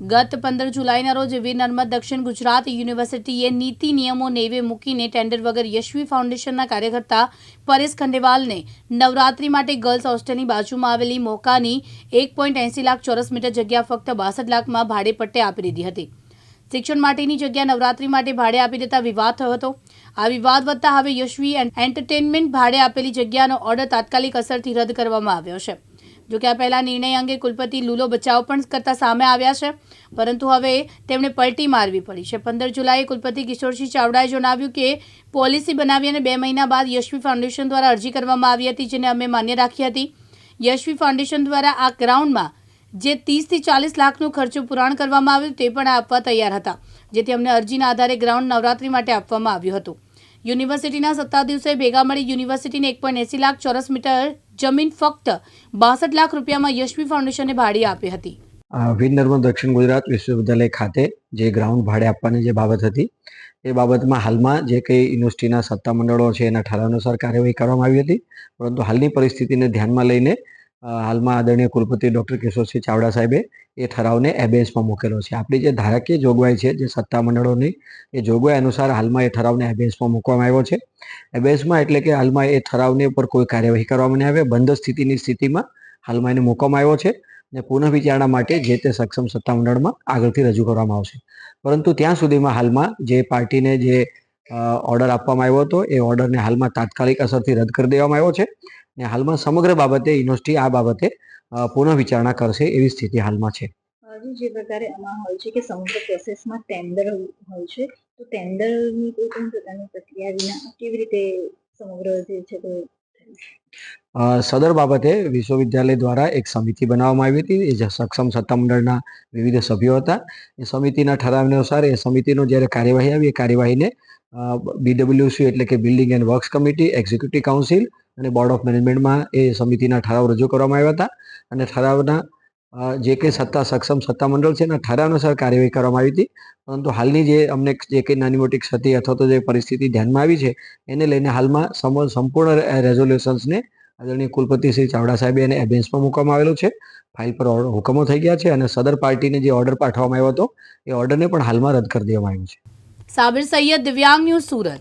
ગત પંદર જુલાઈના રોજ વીર નર્મદ દક્ષિણ ગુજરાત યુનિવર્સિટીએ નીતિ નિયમો નેવે મૂકીને ટેન્ડર વગર યશવી ફાઉન્ડેશનના કાર્યકર્તા પરેશ ખંડેવાલને નવરાત્રી માટે ગર્લ્સ હોસ્ટેલની બાજુમાં આવેલી મોકાની એક પોઈન્ટ એંસી લાખ ચોરસ મીટર જગ્યા ફક્ત બાસઠ લાખમાં ભાડે પટ્ટે આપી દીધી હતી. શિક્ષણ માટેની જગ્યા નવરાત્રી માટે ભાડે આપી દેતા વિવાદ થયો હતો. આ વિવાદ વધતા હવે યશવી એન્ટરટેનમેન્ટ ભાડે આપેલી જગ્યાનો ઓર્ડર તાત્કાલિક અસરથી રદ કરવામાં આવ્યો છે. જોકે આ પહેલા નિર્ણય અંગે કુલપતિ લુલો બચાવ પણ કરતા સામે આવ્યા છે. પરંતુ હવે તેમણે પલટી મારવી પડી છે. પંદર જુલાઈએ કુલપતિ કિશોરસિંહ ચાવડાએ જણાવ્યું કે પોલિસી બનાવી અને બે મહિના બાદ યશવી ફાઉન્ડેશન દ્વારા અરજી કરવામાં આવી હતી, જેને અમે માન્ય રાખી હતી. યશવી ફાઉન્ડેશન દ્વારા આ ગ્રાઉન્ડમાં જે ત્રીસથી ચાલીસ લાખનું ખર્ચો પુરાણ કરવામાં આવ્યું તે પણ આપવા તૈયાર હતા જેથી અમને અરજીના આધારે ગ્રાઉન્ડ નવરાત્રી માટે આપવામાં આવ્યું હતું. યુનિવર્સિટીના સત્તા દિવસે ભેગા મળી યુનિવર્સિટીને એક લાખ ચોરસ મીટર જમીન ફક્ત બાસઠ લાખ રૂપિયામાં યશવી ફાઉન્ડેશને ભાડે આપી હતી. વિનર્મદ દક્ષિણ ગુજરાત વિશ્વવિદ્યાલય ખાતે જે ગ્રાઉન્ડ ભાડે આપવાની જે બાબત હતી, એ બાબતમાં હાલમાં જે કંઈ યુનિવર્સિટીના સત્તામંડળો છે એના ઠરાવ અનુસાર કાર્યવાહી કરવામાં આવી હતી, પરંતુ હાલની પરિસ્થિતિને ધ્યાનમાં લઈને હાલમાં આદરણીય કુલપતિ ડૉક્ટર કિશોરસિંહ ચાવડા સાહેબે એ ઠરાવને એબેન્સમાં મૂકેલો છે. આપણી જે ધારાકીય જોગવાઈ છે, જે સત્તામંડળોની, એ જોગવાઈ અનુસાર હાલમાં એ ઠરાવને એબેન્સમાં મૂકવામાં આવ્યો છે. એબેન્સમાં એટલે કે હાલમાં એ ઠરાવને ઉપર કોઈ કાર્યવાહી કરવામાં નહીં આવે. બંધ સ્થિતિની સ્થિતિમાં હાલમાં એને મૂકવામાં આવ્યો છે ને પુનઃ વિચારણા માટે જે તે સક્ષમ સત્તામંડળમાં આગળથી રજૂ કરવામાં આવશે. પરંતુ ત્યાં સુધીમાં હાલમાં જે પાર્ટીને જે ઓર્ડર આપવામાં આવ્યો હતો, એ ઓર્ડરને હાલમાં તાત્કાલિક અસરથી રદ કરી દેવામાં આવ્યો છે. ને હાલમાં સમગ્ર બાબતે યુનિવર્સિટી આ બાબતે પુનઃ વિચારણા કરશે એવી સ્થિતિ હાલમાં છે. હજુ જે પ્રકારે આમાં હોય છે કે સમગ્ર પ્રોસેસમાં ટેન્ડર હોય છે તો ટેન્ડરની કોઈ પણ પ્રકારની પ્રક્રિયા વિના કેવી રીતે સમગ્ર જે છે તે સદર બાબતે વિશ્વવિદ્યાલય દ્વારા એક સમિતિ બનાવવામાં આવી હતી એ જે સક્ષમ સત્તામંડળના વિવિધ સભ્યો હતા. એ સમિતિના ઠરાવ અનુસાર એ સમિતિનો જ્યારે કાર્યવાહી આવી એ કાર્યવાહીને બીડબ્લ્યુસી એટલે કે building and works committee executive council અને બોર્ડ ઓફ મેનેજમેન્ટમાં એ સમિતિના ઠરાવ રજૂ કરવામાં આવ્યા હતા. અને ઠરાવના જે કંઈ સત્તા, સક્ષમ સત્તામંડળ છે એના ઠરાવ અનુસાર કાર્યવાહી કરવામાં આવી હતી. પરંતુ હાલની જે અમને જે કંઈ નાની મોટી ક્ષતિ અથવા તો જે પરિસ્થિતિ ધ્યાનમાં આવી છે, એને લઈને હાલમાં સંપૂર્ણ રેઝોલ્યુશન્સને આદરણીય કુલપતિ શ્રી ચાવડા સાહેબે એને એબેન્સમાં મૂકવામાં આવેલો છે. ફાઇલ પર હુકમો થઈ ગયા છે અને સદર પાર્ટીને જે ઓર્ડર પાઠવવામાં આવ્યો હતો, એ ઓર્ડરને પણ હાલમાં રદ કરી દેવામાં આવ્યો છે. સાબિર સૈયદ, દિવ્યાંગ ન્યૂઝ સુરત.